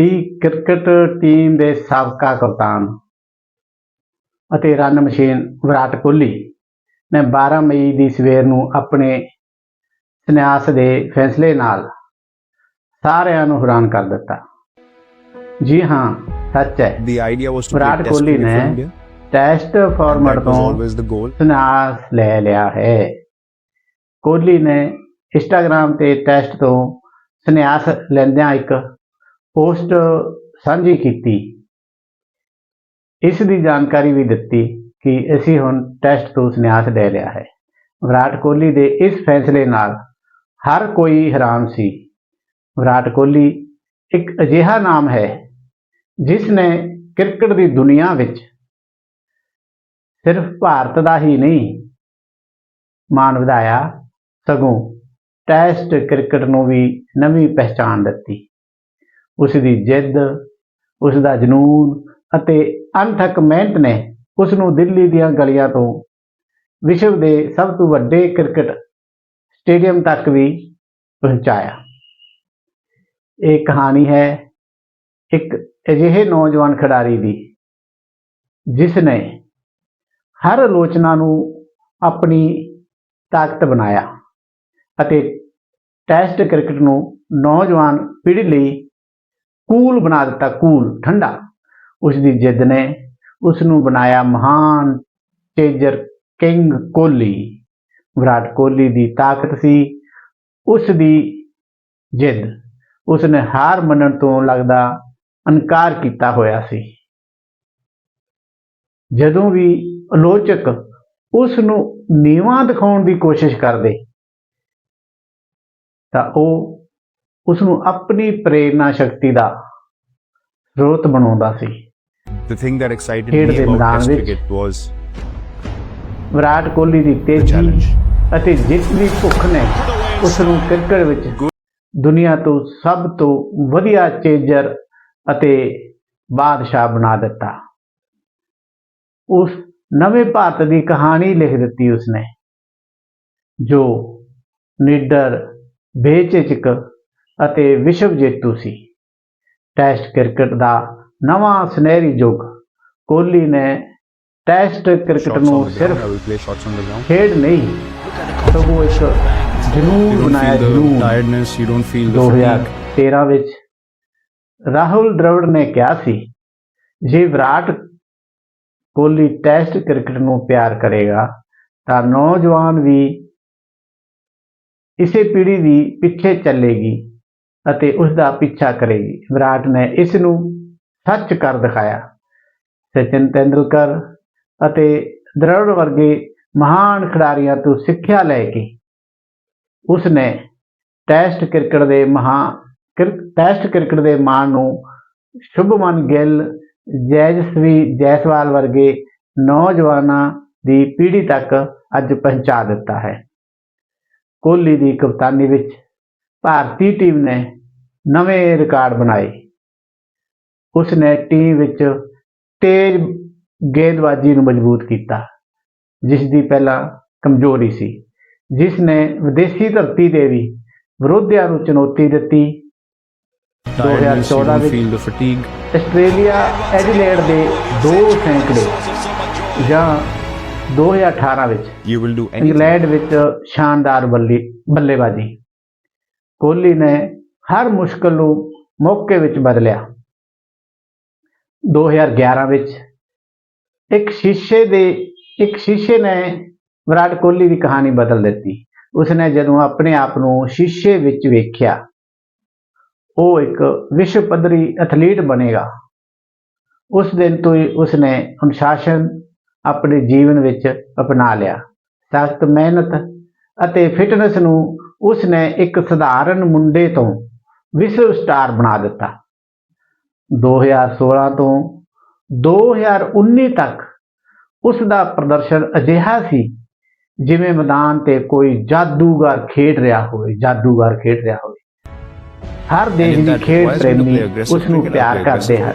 T cricket team ਦੇ ਸਾਬਕਾ ਕਪਤਾਨ ਅਤੇ ਰਨ ਮਸ਼ੀਨ ਵਿਰਾਟ ਕੋਹਲੀ ਨੇ 12 ਮਈ ਦੀ ਸਵੇਰ ਨੂੰ ਆਪਣੇ ਸੰਨਿਆਸ ਦੇ ਫੈਸਲੇ ਨਾਲ ਸਾਰਿਆਂ ਨੂੰ ਹੈਰਾਨ ਕਰ ਦਿੱਤਾ ਜੀ ਹਾਂ ਸੱਚ ਹੈ The idea was to Virat Kohli ਨੇ. ਟੈਸਟ ਫਾਰਮੈਟ ਤੋਂ. ਸੰਨਿਆਸ ਲੈ ਲਿਆ ਹੈ ਕੋਹਲੀ ਨੇ ਇੰਸਟਾਗ੍ਰam ਤੇ ਟੈਸਟ ਤੋਂ ਸੰਨਿਆਸ ਲੈਂਦਿਆਂ ਇੱਕ ਪੋਸਟ ਸਾਂਝੀ ਕੀਤੀ। ਇਸ ਦੀ ਜਾਣਕਾਰੀ ਵੀ ਦਿੱਤੀ ਕਿ ਅਸੀਂ ਹੁਣ ਟੈਸਟ ਤੋਂ ਸੰਨਿਆਸ ਲੈ ਲਿਆ ਹੈ। ਵਿਰਾਟ ਕੋਹਲੀ ਦੇ ਇਸ ਫੈਸਲੇ ਨਾਲ ਹਰ ਕੋਈ ਹੈਰਾਨ ਸੀ। ਵਿਰਾਟ ਕੋਹਲੀ ਇੱਕ ਅਜਿਹਾ ਨਾਮ ਹੈ ਜਿਸ ਨੇ ਕ੍ਰਿਕਟ ਦੀ ਦੁਨੀਆ ਵਿੱਚ ਸਿਰਫ ਭਾਰਤ ਦਾ ਹੀ ਨਹੀਂ, ਮਾਣ ਵਧਾਇਆ ਸਗੋਂ ਟੈਸਟ ਕ੍ਰਿਕਟ ਨੂੰ ਵੀ ਨਵੀਂ ਪਹਿਚਾਣ ਦਿੱਤੀ। ਉਸ ਦੀ ਜਿੱਦ ਉਸ ਦਾ ਜਨੂਨ ਅਤੇ ਅਣਥੱਕ ਮਿਹਨਤ ਨੇ ਉਸ ਨੂੰ ਦਿੱਲੀ ਦੀਆਂ ਗਲੀਆਂ ਤੋਂ ਵਿਸ਼ਵ ਦੇ ਸਭ ਤੋਂ ਵੱਡੇ ਕ੍ਰਿਕਟ ਸਟੇਡੀਅਮ ਤੱਕ ਵੀ ਪਹੁੰਚਾਇਆ। ਇਹ ਕਹਾਣੀ ਹੈ ਇੱਕ ਅਜਿਹੇ ਨੌਜਵਾਨ ਖਿਡਾਰੀ ਦੀ, ਜਿਸ ਨੇ ਹਰ ਆਲੋਚਨਾ ਨੂੰ ਆਪਣੀ ਤਾਕਤ ਬਣਾਇਆ ਅਤੇ ਟੈਸਟ ਕ੍ਰਿਕਟ ਨੂੰ ਨੌਜਵਾਨ ਪੀੜ੍ਹੀ ਲਈ ਕੂਲ ਬਣਾ ਦਿੱਤਾ, ਕੂਲ, ਠੰਡਾ। ਉਸ ਦੀ ਜਿੱਦ ਨੇ ਉਸ ਨੂੰ ਬਣਾਇਆ ਮਹਾਨ ਚੇਜਰ ਕਿੰਗ ਕੋਹਲੀ। ਵਿਰਾਟ ਕੋਹਲੀ ਦੀ ਤਾਕਤ ਸੀ ਉਸ ਦੀ ਜਿੱਦ। ਉਸ ਨੇ ਹਾਰ ਮੰਨਣ ਤੋਂ ਲੱਗਦਾ ਇਨਕਾਰ ਕੀਤਾ ਹੋਇਆ ਸੀ। ਜਦੋਂ ਵੀ ਆਲੋਚਕ ਉਸ ਨੂੰ ਨੀਵਾਂ ਦਿਖਾਉਣ ਦੀ ਕੋਸ਼ਿਸ਼ ਕਰਦੇ, ਤਾਂ ਉਹ ਉਸ ਨੂੰ ਆਪਣੀ ਪ੍ਰੇਰਣਾ ਸ਼ਕਤੀ ਦਾ ਸਰੋਤ ਬਣਾਉਂਦਾ ਸੀ। The thing that excited me about Test cricket was Virat Kohli ਦੀ ਤੇਜ਼ੀ. ਅਤੇ ਜਿੱਤ ਦੀ ਭੁੱਖ ਨੇ ਉਸ ਨੂੰ ਕ੍ਰਿਕਟ ਵਿੱਚ ਦੁਨੀਆ ਤੋਂ ਸਭ ਤੋਂ ਵਧੀਆ ਚੇਜਰ ਅਤੇ ਬਾਦਸ਼ਾਹ ਬਣਾ ਦਿੱਤਾ। ਉਸ ਨਵੇਂ ਭਾਰਤ ਦੀ ਕਹਾਣੀ ਲਿਖ ਦਿੱਤੀ ਉਸਨੇ ਜੋ ਨਿਡਰ ਬੇਚਿਚਕ ਅਤੇ ਵਿਸ਼ਵ ਜੇਤੂ ਸੀ ਟੈਸਟ ਕ੍ਰਿਕਟ ਦਾ ਨਵਾਂ ਸੁਨਹਿਰੀ ਯੁੱਗ ਕੋਹਲੀ ਨੇ ਟੈਸਟ ਕ੍ਰਿਕਟ ਨੂੰ. ਸਿਰਫ. ਖੇਡ ਨਹੀਂ ਸਗੋਂ ਇੱਕ ਜਨੂਨ ਬਣਾਇਆ ਜਨੂਨ. You don't feel the fatigue. 2013 ਵਿੱਚ ਰਾਹੁਲ ਦ੍ਰਵੜ ਨੇ ਕਿਹਾ ਸੀ ਜੇ ਵਿਰਾਟ ਕੋਹਲੀ ਟੈਸਟ ਕ੍ਰਿਕਟ ਨੂੰ ਪਿਆਰ ਕਰੇਗਾ ਤਾਂ ਨੌਜਵਾਨ ਵੀ ਇਸੇ ਪੀੜ੍ਹੀ ਦੀ ਪਿੱਛੇ ਚੱਲੇਗੀ ਅਤੇ ਉਸ ਦਾ ਪਿੱਛਾ ਕਰੇਗੀ। ਵਿਰਾਟ ਨੇ ਇਸ ਨੂੰ ਸੱਚ ਕਰ ਦਿਖਾਇਆ। ਸਚਿਨ ਤੈਂਦੁਲਕਰ ਅਤੇ ਦਰੜ ਵਰਗੇ ਮਹਾਨ ਖਿਡਾਰੀਆਂ ਤੋਂ ਸਿੱਖਿਆ ਲੈ ਕੇ ਉਸ ਨੇ ਟੈਸਟ ਕ੍ਰਿਕਟ ਦੇ ਮਹਾ ਕ੍ਰਿਕ- ਟੈਸਟ ਕ੍ਰਿਕਟ ਦੇ ਮਾਣ ਨੂੰ ਸ਼ੁਭਮਨ ਗਿੱਲ, ਜੈਜਸਵੀ ਜੈਸਵਾਲ ਵਰਗੇ ਨੌਜਵਾਨਾਂ ਦੀ ਪੀੜ੍ਹੀ ਤੱਕ ਅੱਜ ਪਹੁੰਚਾ ਦਿੱਤਾ ਹੈ। ਕੋਹਲੀ ਦੀ ਕਪਤਾਨੀ ਵਿੱਚ ਭਾਰਤੀ ਟੀਮ ਨੇ ਨਵੇਂ ਰਿਕਾਰਡ ਬਣਾਏ ਉਸ ਨੇ ਟੀਮ ਵਿੱਚ ਤੇਜ਼ ਗੇਂਦਬਾਜ਼ੀ ਨੂੰ ਮਜ਼ਬੂਤ ਕੀਤਾ ਜਿਸ ਦੀ ਪਹਿਲਾਂ ਕਮਜ਼ੋਰੀ ਸੀ ਜਿਸ ਨੇ ਵਿਦੇਸ਼ੀ ਧਰਤੀ ਤੇ ਵੀ ਵਿਰੋਧੀਆਂ ਨੂੰ ਚੁਣੌਤੀ ਦਿੱਤੀ Tiredness. You 2014 don't ਵਿੱਚ. ਆਸਟ੍ਰੇਲੀਆ ਐਡੀਲੇਡ ਦੇ ਦੋ ਸੈਂਕੜੇ ਜਾਂ 2018 ਵਿੱਚ. ਇੰਗਲੈਂਡ ਵਿੱਚ ਸ਼ਾਨਦਾਰ ਬੱਲੇ ਬੱਲੇਬਾਜ਼ੀ ਕੋਹਲੀ ਨੇ ਹਰ ਮੁਸ਼ਕਲ ਨੂੰ ਮੌਕੇ ਵਿੱਚ ਬਦਲਿਆ। 2011 ਵਿੱਚ ਇੱਕ ਸ਼ੀਸ਼ੇ ਦੇ, ਇੱਕ ਸ਼ੀਸ਼ੇ ਨੇ ਵਿਰਾਟ ਕੋਹਲੀ ਦੀ ਕਹਾਣੀ ਬਦਲ ਦਿੱਤੀ। ਉਸਨੇ ਜਦੋਂ ਆਪਣੇ ਆਪ ਨੂੰ ਸ਼ੀਸ਼ੇ ਵਿੱਚ ਵੇਖਿਆ, ਉਹ ਇੱਕ ਵਿਸ਼ਵ ਪੱਧਰੀ ਐਥਲੀਟ ਬਣੇਗਾ। ਉਸ ਦਿਨ ਤੋਂ ਹੀ ਉਸਨੇ ਅਨੁਸ਼ਾਸਨ ਆਪਣੇ ਜੀਵਨ ਵਿੱਚ ਅਪਣਾ ਲਿਆ। ਸਖਤ ਮਿਹਨਤ ਅਤੇ ਫਿਟਨੈਸ ਨੂੰ ਉਸਨੇ ਇੱਕ ਸਧਾਰਨ ਮੁੰਡੇ ਤੋਂ ਵਿਸ਼ਵ ਸਟਾਰ ਬਣਾ ਦਿੱਤਾ। 2016 ਤੋਂ 2019 ਤੱਕ ਉਸ ਦਾ ਪ੍ਰਦਰਸ਼ਨ ਅਜਿਹਾ ਸੀ ਜਿਵੇਂ ਮੈਦਾਨ ਤੇ ਕੋਈ ਜਾਦੂਗਰ ਖੇਡ ਰਿਹਾ ਹੋਵੇ ਜਾਦੂਗਰ ਖੇਡ ਰਿਹਾ ਹੋਵੇ। ਹਰ ਦੇਸ਼ ਦੀ ਖੇਡ ਪ੍ਰੇਮੀ ਉਸ ਨੂੰ ਪਿਆਰ ਕਰਦੇ ਹਨ।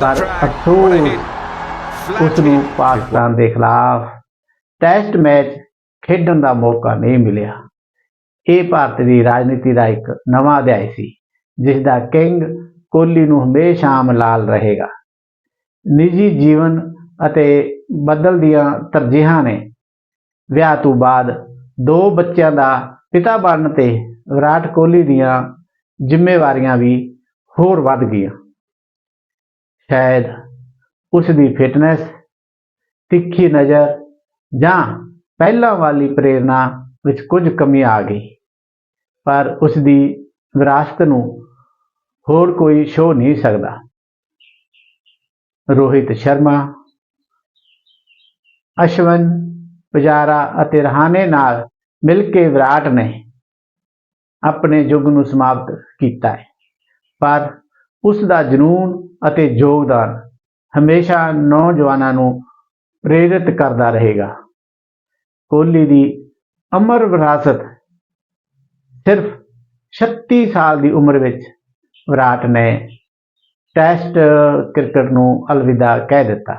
ਪਰ ਅਫਸੋਸ ਉਸ ਨੂੰ. ਪਾਕਿਸਤਾਨ ਦੇ ਖਿਲਾਫ ਟੈਸਟ ਮੈਚ ਖੇਡਣ ਦਾ ਮੌਕਾ ਨਹੀਂ ਮਿਲਿਆ। ਇਹ ਭਾਰਤ ਦੀ ਰਾਜਨੀਤੀ ਦਾ ਇੱਕ ਨਵਾਂ ਅਧਿਆਇ ਸੀ, ਜਿਸ ਦਾ ਕਿੰਗ ਕੋਹਲੀ ਨੂੰ ਹਮੇਸ਼ਾ ਮਲਾਲ ਰਹੇਗਾ। ਨਿੱਜੀ ਜੀਵਨ ਅਤੇ ਬਦਲਦੀਆਂ ਤਰਜੀਹਾਂ ਨੇ। ਵਿਆਹ ਤੋਂ ਬਾਅਦ ਦੋ ਬੱਚਿਆਂ ਦਾ ਪਿਤਾ ਬਣਨ ਤੇ ਵਿਰਾਟ ਕੋਹਲੀ ਦੀਆਂ ਜ਼ਿੰਮੇਵਾਰੀਆਂ ਵੀ ਹੋਰ ਵੱਧ ਗਈਆਂ। ਸ਼ਾਇਦ ਉਸ ਦੀ ਫਿਟਨੈਸ, ਤਿੱਖੀ ਨਜ਼ਰ ਜਾਂ ਪਹਿਲਾਂ ਵਾਲੀ ਪ੍ਰੇਰਣਾ ਵਿੱਚ ਕੁਝ ਕਮੀ ਆ ਗਈ। ਪਰ ਉਸ ਦੀ ਵਿਰਾਸਤ ਨੂੰ ਹੋਰ ਕੋਈ ਛੋ ਨਹੀਂ ਸਕਦਾ। ਰੋਹਿਤ ਸ਼ਰਮਾ, ਅਸ਼ਵਨ ਪੁਜਾਰਾ ਅਤੇ ਰਹਾਨੇ ਨਾਲ ਮਿਲ ਕੇ ਵਿਰਾਟ ਨੇ ਆਪਣੇ ਯੁੱਗ ਨੂੰ ਸਮਾਪਤ ਕੀਤਾ ਹੈ। ਪਰ ਉਸ ਦਾ ਜਨੂਨ ਅਤੇ ਯੋਗਦਾਨ ਹਮੇਸ਼ਾ ਨੌਜਵਾਨਾਂ ਨੂੰ ਪ੍ਰੇਰਿਤ ਕਰਦਾ ਰਹੇਗਾ। ਕੋਹਲੀ ਦੀ ਅਮਰ ਵਿਰਾਸਤ ਸਿਰਫ 36 ਸਾਲ ਦੀ ਉਮਰ ਵਿੱਚ ਵਿਰਾਟ ਨੇ ਟੈਸਟ ਕ੍ਰਿਕਟ ਨੂੰ ਅਲਵਿਦਾ ਕਹਿ ਦਿੱਤਾ,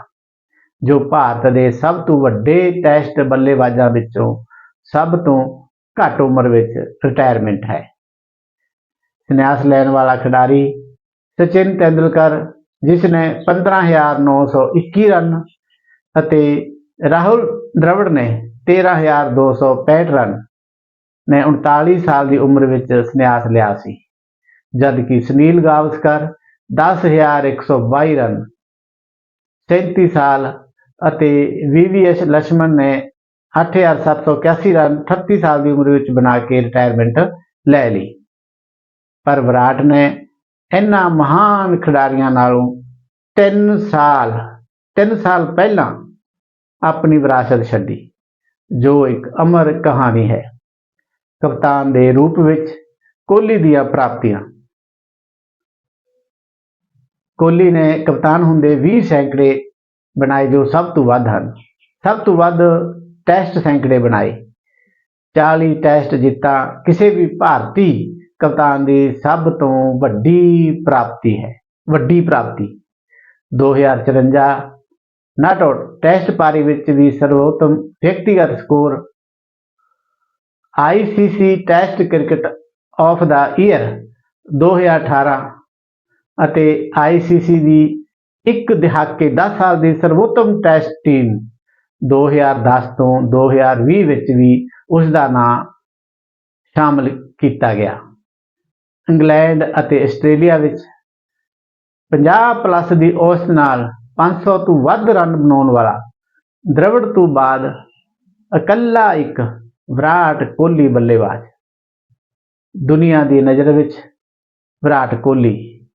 ਜੋ ਭਾਰਤ ਦੇ ਸਭ ਤੋਂ ਵੱਡੇ ਟੈਸਟ ਬੱਲੇਬਾਜ਼ਾਂ ਵਿੱਚੋਂ ਸਭ ਤੋਂ ਘੱਟ ਉਮਰ ਵਿੱਚ ਰਿਟਾਇਰਮੈਂਟ ਹੈ। ਸੰਨਿਆਸ ਲੈਣ ਵਾਲਾ ਖਿਡਾਰੀ ਸਚਿਨ ਤੈਂਦੁਲਕਰ, ਜਿਸ ਨੇ 15921 ਰਨ ਅਤੇ ਰਾਹੁਲ ਦ੍ਰਵੜ ਨੇ 13265 ਰਨ ਨੇ 39 ਸਾਲ ਦੀ ਉਮਰ ਵਿੱਚ ਸੰਨਿਆਸ ਲਿਆ ਸੀ। ਜਦ ਕਿ ਸੁਨੀਲ ਗਾਵਸਕਰ 10122 ਰਨ 37 ਸਾਲ ਅਤੇ ਵੀਵੀਐਸ ਲక్ష్ਮਣ ਨੇ 8781 ਰਨ 38 ਸਾਲ ਦੀ ਉਮਰ ਵਿੱਚ ਬਣਾ ਕੇ ਰਿਟਾਇਰਮੈਂਟ ਲੈ ਲਈ। ਪਰ ਵਿਰਾਟ ਨੇ ਇਹਨਾਂ ਮਹਾਨ ਖਿਡਾਰੀਆਂ ਨਾਲੋਂ 3 ਸਾਲ 3 ਸਾਲ ਪਹਿਲਾਂ ਆਪਣੀ ਵਿਰਾਸਤ ਛੱਡੀ, ਜੋ ਇੱਕ ਅਮਰ ਕਹਾਣੀ ਹੈ। ਕਪਤਾਨ ਦੇ ਰੂਪ ਵਿੱਚ ਕੋਹਲੀ ਦੀਆਂ ਪ੍ਰਾਪਤੀਆਂ। ਕੋਹਲੀ ਨੇ ਕਪਤਾਨ ਹੁੰਦੇ 20 ਸੈਂਕੜੇ ਬਣਾਏ ਜੋ ਸਭ ਤੋਂ ਵੱਧ ਹਨ। ਸਭ ਤੋਂ ਵੱਧ ਟੈਸਟ ਸੈਂਕੜੇ ਬਣਾਏ। 40 ਟੈਸਟ ਜਿੱਤਾ ਕਿਸੇ ਵੀ ਭਾਰਤੀ ਕਪਤਾਨ ਦੀ ਸਭ ਤੋਂ ਵੱਡੀ ਪ੍ਰਾਪਤੀ ਹੈ, ਵੱਡੀ ਪ੍ਰਾਪਤੀ। 2054 ਨਾਟ ਆਊਟ ਟੈਸਟ ਪਾਰੀ ਵਿੱਚ ਵੀ ਸਰਵੋਤਮ ਵਿਅਕਤੀਗਤ score ICC test cricket of the year 2018 ਅਤੇ ਆਈਸੀਸੀ ਦੀ ਇੱਕ ਦਹਾਕੇ 10 ਸਾਲ ਦੀ ਸਰਵੋਤਮ ਟੈਸਟ ਟੀਮ 2010 ਤੋਂ 2020 ਵਿੱਚ ਵੀ ਉਸ ਦਾ ਨਾਮ ਸ਼ਾਮਲ ਕੀਤਾ ਗਿਆ। ਇੰਗਲੈਂਡ ਅਤੇ ਆਸਟ੍ਰੇਲੀਆ ਵਿੱਚ 50 ਪਲੱਸ ਦੀ ਔਸਤ ਨਾਲ 500 ਤੋਂ ਵੱਧ ਰਨ ਬਣਾਉਣ ਵਾਲਾ। ਦ੍ਰਵੜ ਤੋਂ ਬਾਅਦ ਇਕੱਲਾ ਇੱਕ ਵਿਰਾਟ ਕੋਹਲੀ ਬੱਲੇਬਾਜ਼ ਦੁਨੀਆ ਦੀ ਨਜ਼ਰ ਵਿੱਚ ਵਿਰਾਟ ਕੋਹਲੀ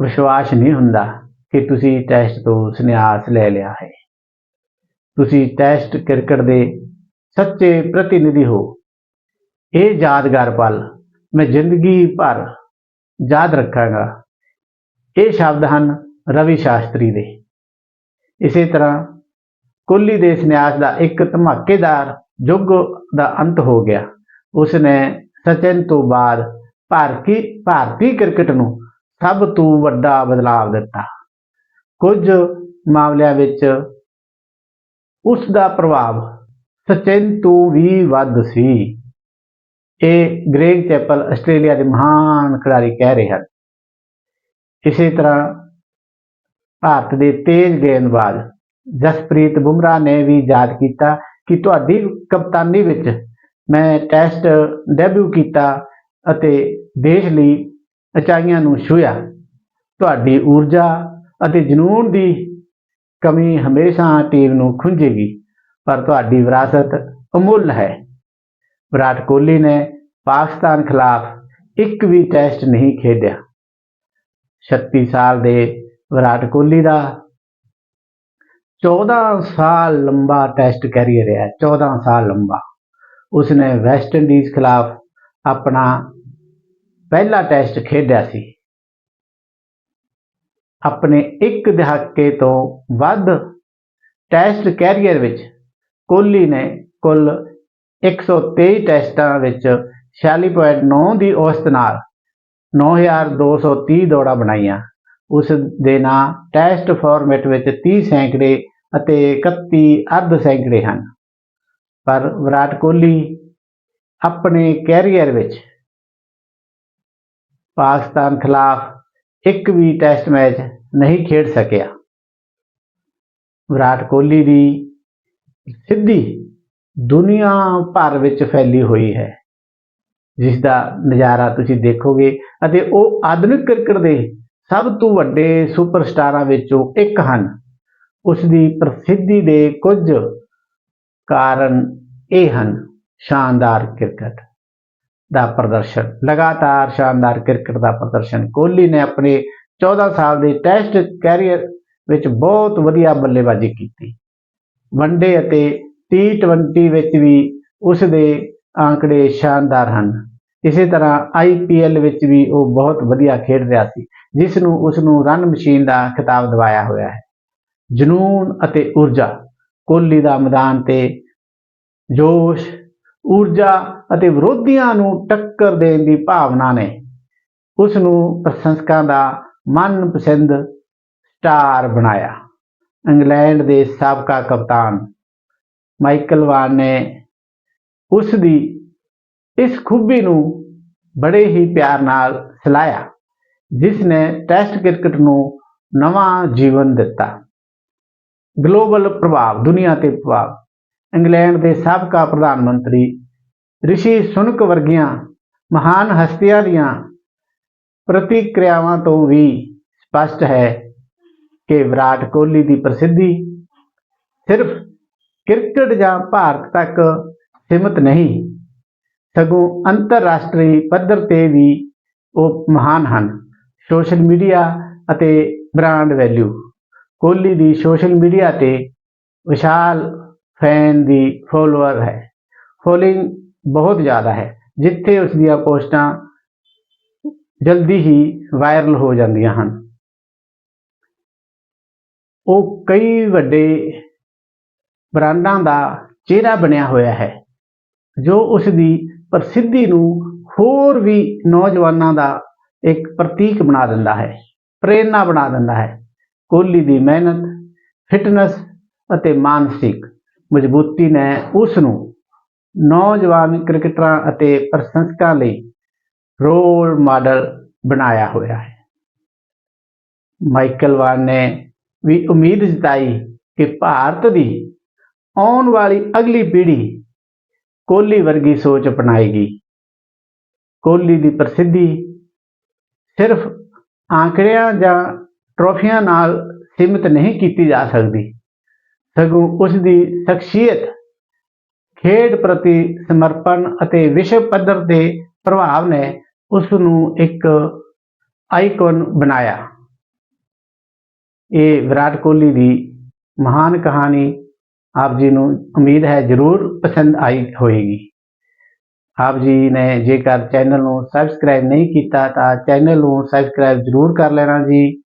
ਵਿਸ਼ਵਾਸ ਨਹੀਂ ਹੁੰਦਾ ਕਿ ਤੁਸੀਂ ਟੈਸਟ ਤੋਂ ਸੰਨਿਆਸ ਲੈ ਲਿਆ ਹੈ। ਤੁਸੀਂ ਟੈਸਟ ਕ੍ਰਿਕਟ ਦੇ ਸੱਚੇ ਪ੍ਰਤੀਨਿਧੀ ਹੋ। ਇਹ ਯਾਦਗਾਰ ਪਲ ਮੈਂ ਜ਼ਿੰਦਗੀ ਭਰ ਯਾਦ ਰੱਖਾਂਗਾ। ਇਹ ਸ਼ਬਦ ਹਨ ਰਵੀ ਸ਼ਾਸਤਰੀ ਦੇ। ਇਸੇ ਤਰ੍ਹਾਂ ਕੋਹਲੀ ਦੇ ਸੰਨਿਆਸ ਦਾ ਇੱਕ ਧਮਾਕੇਦਾਰ ਯੁੱਗ ਦਾ ਅੰਤ ਹੋ ਗਿਆ। ਉਸ ਨੇ ਸਚਿਨ ਤੋਂ ਬਾਅਦ ਭਾਰਤੀ ਭਾਰਤੀ ਕ੍ਰਿਕਟ ਨੂੰ ਸਭ ਤੋਂ ਵੱਡਾ ਬਦਲਾਅ ਦਿੱਤਾ। ਕੁਝ ਮਾਮਲਿਆਂ ਵਿੱਚ ਉਸ ਦਾ ਪ੍ਰਭਾਵ ਸਚਿਨ ਤੋਂ ਵੀ ਵੱਧ ਸੀ। ਇਹ ਗ੍ਰੇਗ ਚੈਪਲ ਆਸਟ੍ਰੇਲੀਆ ਦੇ ਮਹਾਨ ਖਿਡਾਰੀ ਕਹਿ ਰਹੇ ਹਨ। ਇਸੇ ਤਰ੍ਹਾਂ ਭਾਰਤ ਦੇ ਤੇਜ਼ ਗੇਂਦਬਾਜ਼ ਜਸਪ੍ਰੀਤ ਬੁਮਰਾਹ ਨੇ ਵੀ ਯਾਦ ਕੀਤਾ ਕਿ ਤੁਹਾਡੀ ਕਪਤਾਨੀ ਵਿੱਚ ਮੈਂ ਟੈਸਟ ਡੈਬਿਊ ਕੀਤਾ ਅਤੇ ਦੇਸ਼ ਲਈ ਉਚਾਈਆਂ ਨੂੰ ਛੂਹਿਆ। ਤੁਹਾਡੀ ਊਰਜਾ ਅਤੇ ਜਨੂਨ ਦੀ ਕਮੀ ਹਮੇਸ਼ਾ ਟੀਮ ਨੂੰ ਖੁੰਝੇਗੀ, ਪਰ ਤੁਹਾਡੀ ਵਿਰਾਸਤ ਅਮੁੱਲ ਹੈ। ਵਿਰਾਟ ਕੋਹਲੀ ਨੇ ਪਾਕਿਸਤਾਨ ਖਿਲਾਫ ਇੱਕ ਵੀ ਟੈਸਟ ਨਹੀਂ ਖੇਡਿਆ। 36 ਸਾਲ ਦੇ ਵਿਰਾਟ ਕੋਹਲੀ ਦਾ 14 ਸਾਲ ਲੰਬਾ ਟੈਸਟ ਕੈਰੀਅਰ ਰਿਹਾ 14 ਸਾਲ ਲੰਬਾ। ਉਸਨੇ ਵੈਸਟ ਇੰਡੀਜ਼ ਖਿਲਾਫ ਆਪਣਾ ਪਹਿਲਾ ਟੈਸਟ ਖੇਡਿਆ ਸੀ। ਆਪਣੇ ਇੱਕ ਦਹਾਕੇ ਤੋਂ ਵੱਧ ਟੈਸਟ ਕੈਰੀਅਰ ਵਿੱਚ ਕੋਹਲੀ ਨੇ ਕੁੱਲ 123 ਟੈਸਟਾਂ ਵਿੱਚ 46.9 ਦੀ ਔਸਤ ਨਾਲ 9230 ਦੌੜਾਂ ਬਣਾਈਆਂ। ਉਸ ਦੇ ਨਾਂ ਟੈਸਟ ਫਾਰਮੈਟ ਵਿੱਚ 30 ਸੈਂਕੜੇ ਅਤੇ 31 ਅਰਧ ਸੈਂਕੜੇ ਹਨ। ਪਰ ਵਿਰਾਟ ਕੋਹਲੀ ਆਪਣੇ ਕੈਰੀਅਰ ਵਿੱਚ ਪਾਕਿਸਤਾਨ ਖਿਲਾਫ ਇੱਕ ਵੀ ਟੈਸਟ ਮੈਚ ਨਹੀਂ ਖੇਡ ਸਕਿਆ। ਵਿਰਾਟ ਕੋਹਲੀ ਦੀ ਸਿੱਧੀ ਦੁਨੀਆ ਭਰ ਵਿੱਚ ਫੈਲੀ ਹੋਈ ਹੈ ਜਿਸ ਦਾ ਨਜ਼ਾਰਾ ਤੁਸੀਂ ਦੇਖੋਗੇ ਅਤੇ ਉਹ ਆਧੁਨਿਕ ਕ੍ਰਿਕਟ ਦੇ ਸਭ ਤੋਂ ਵੱਡੇ ਸੁਪਰਸਟਾਰਾਂ ਵਿੱਚੋਂ ਇੱਕ ਹਨ। ਉਸ ਦੀ ਪ੍ਰਸਿੱਧੀ ਦੇ ਕੁਝ ਕਾਰਨ ਇਹ ਹਨ ਸ਼ਾਨਦਾਰ ਕ੍ਰਿਕਟ ਦਾ ਪ੍ਰਦਰਸ਼ਨ। ਲਗਾਤਾਰ ਸ਼ਾਨਦਾਰ ਕ੍ਰਿਕਟ ਦਾ ਪ੍ਰਦਰਸ਼ਨ। ਕੋਹਲੀ ਨੇ ਆਪਣੇ 14 ਸਾਲ ਦੇ ਟੈਸਟ ਕੈਰੀਅਰ ਵਿੱਚ ਬਹੁਤ ਵਧੀਆ ਬੱਲੇਬਾਜ਼ੀ ਕੀਤੀ। ਵਨਡੇ ਅਤੇ T20 ਵਿੱਚ ਵੀ ਉਸ ਦੇ ਆંકੜੇ ਸ਼ਾਨਦਾਰ ਹਨ। ਇਸੇ ਤਰ੍ਹਾਂ IPL ਵਿੱਚ ਵੀ ਉਹ ਬਹੁਤ ਵਧੀਆ ਖੇਡ ਰਿਹਾ ਸੀ ਜਿਸ ਨੂੰ ਉਸ ਨੂੰ ਰਨ ਮਸ਼ੀਨ ਦਾ ਖਿਤਾਬ ਦਿਵਾਇਆ ਹੋਇਆ ਹੈ। ਜਨੂਨ ਅਤੇ ਊਰਜਾ, ਕੋਹਲੀ ਦਾ ਮੈਦਾਨ ਤੇ ਜੋਸ਼, ਊਰਜਾ ਅਤੇ ਵਿਰੋਧੀਆਂ ਨੂੰ ਟੱਕਰ ਦੇਣ ਦੀ ਭਾਵਨਾ ਨੇ। ਉਸ ਨੂੰ ਪ੍ਰਸ਼ੰਸਕਾਂ ਦਾ ਮਨਪਸੰਦ ਸਟਾਰ ਬਣਾਇਆ। ਇੰਗਲੈਂਡ ਦੇ ਸਾਬਕਾ ਕਪਤਾਨ ਮਾਈਕਲ ਵਾਨ ਨੇ ਉਸ ਦੀ ਇਸ ਖੂਬੀ ਨੂੰ ਬੜੇ ਹੀ ਪਿਆਰ ਨਾਲ ਸਲਾਹਿਆ ਜਿਸ ਨੇ ਟੈਸਟ ਕ੍ਰਿਕਟ ਨੂੰ ਨਵਾਂ ਜੀਵਨ ਦਿੱਤਾ। ਗਲੋਬਲ ਪ੍ਰਭਾਵ, ਦੁਨੀਆ ਤੇ ਪ੍ਰਭਾਵ, ਇੰਗਲੈਂਡ ਦੇ ਸਾਬਕਾ ਪ੍ਰਧਾਨ ਮੰਤਰੀ ਰਿਸ਼ੀ ਸੁਨਕ ਵਰਗੀਆਂ ਮਹਾਨ ਹਸਤੀਆਂ ਦੀਆਂ ਪ੍ਰਤੀਕਿਰਿਆਵਾਂ ਤੋਂ ਵੀ ਸਪਸ਼ਟ ਹੈ ਕਿ ਵਿਰਾਟ ਕੋਹਲੀ ਦੀ ਪ੍ਰਸਿੱਧੀ ਸਿਰਫ ਕ੍ਰਿਕਟ ਜਾਂ ਭਾਰਤ ਤੱਕ ਸੀਮਿਤ ਨਹੀਂ ਸਗੋਂ ਅੰਤਰਰਾਸ਼ਟਰੀ ਪੱਧਰ ਤੇ ਵੀ ਉਹ ਮਹਾਨ ਹਨ। ਸੋਸ਼ਲ ਮੀਡੀਆ ਅਤੇ ਬ੍ਰਾਂਡ ਵੈਲਿਊ। ਕੋਹਲੀ ਦੀ ਸੋਸ਼ਲ ਮੀਡੀਆ ਤੇ ਵਿਸ਼ਾਲ ਫੈਨ ਦੀ ਫੋਲੋਅਰ ਹੈ। ਫੋਲੋਇੰਗ ਬਹੁਤ ਜ਼ਿਆਦਾ ਹੈ। ਜਿੱਥੇ ਉਸ ਦੀਆਂ ਪੋਸਟਾਂ ਜਲਦੀ ਹੀ ਵਾਇਰਲ ਹੋ ਜਾਂਦੀਆਂ ਹਨ। ਉਹ ਕਈ ਵੱਡੇ ਬ੍ਰਾਂਡਾਂ ਦਾ ਚਿਹਰਾ ਬਣਿਆ ਹੋਇਆ ਹੈ, ਜੋ ਉਸ ਦੀ ਪ੍ਰਸਿੱਧੀ ਨੂੰ ਹੋਰ ਵੀ ਨੌਜਵਾਨਾਂ ਦਾ ਇੱਕ ਪ੍ਰਤੀਕ ਬਣਾ ਦਿੰਦਾ ਹੈ ਪ੍ਰੇਰਨਾ ਬਣਾ ਦਿੰਦਾ ਹੈ। ਕੋਹਲੀ ਦੀ ਮਿਹਨਤ, ਫਿਟਨੈਸ ਅਤੇ ਮਾਨਸਿਕ ਮਜ਼ਬੂਤੀ ਨੇ ਉਸ ਨੂੰ ਨੌਜਵਾਨ ਕ੍ਰਿਕਟਰਾਂ ਅਤੇ ਪ੍ਰਸ਼ੰਸਕਾਂ ਲਈ ਰੋਲ ਮਾਡਲ ਬਣਾਇਆ ਹੋਇਆ ਹੈ। ਮਾਈਕਲ ਵਾਨ ਨੇ ਵੀ ਉਮੀਦ ਜਤਾਈ ਕਿ ਭਾਰਤ ਦੀ ਆਉਣ ਵਾਲੀ ਅਗਲੀ ਪੀੜ੍ਹੀ ਕੋਹਲੀ ਵਰਗੀ ਸੋਚ ਅਪਣਾਏਗੀ। ਕੋਹਲੀ ਦੀ ਪ੍ਰਸਿੱਧੀ ਸਿਰਫ ਆંકੜਿਆਂ ਜਾਂ ਟਰੋਫੀਆਂ ਨਾਲ ਸੀਮਿਤ ਨਹੀਂ ਕੀਤੀ ਜਾ ਸਕਦੀ। ਸਗੋਂ ਉਸ ਦੀ ਸ਼ਖਸੀਅਤ, ਖੇਡ ਪ੍ਰਤੀ ਸਮਰਪਣ ਅਤੇ ਵਿਸ਼ਵ ਪੱਧਰ ਦੇ ਪ੍ਰਭਾਵ ਨੇ ਉਸ ਨੂੰ ਇੱਕ ਆਈਕਨ ਬਣਾਇਆ। ਇਹ ਵਿਰਾਟ ਕੋਹਲੀ ਦੀ ਮਹਾਨ ਕਹਾਣੀ ਆਪ ਜੀ ਨੂੰ ਉਮੀਦ ਹੈ ਜ਼ਰੂਰ ਪਸੰਦ ਆਈ ਹੋਵੇਗੀ। ਆਪ ਜੀ ਨੇ ਜੇਕਰ ਚੈਨਲ ਨੂੰ ਸਬਸਕ੍ਰਾਈਬ ਨਹੀਂ ਕੀਤਾ ਤਾਂ ਚੈਨਲ ਨੂੰ ਸਬਸਕ੍ਰਾਈਬ ਜ਼ਰੂਰ ਕਰ ਲੈਣਾ ਜੀ।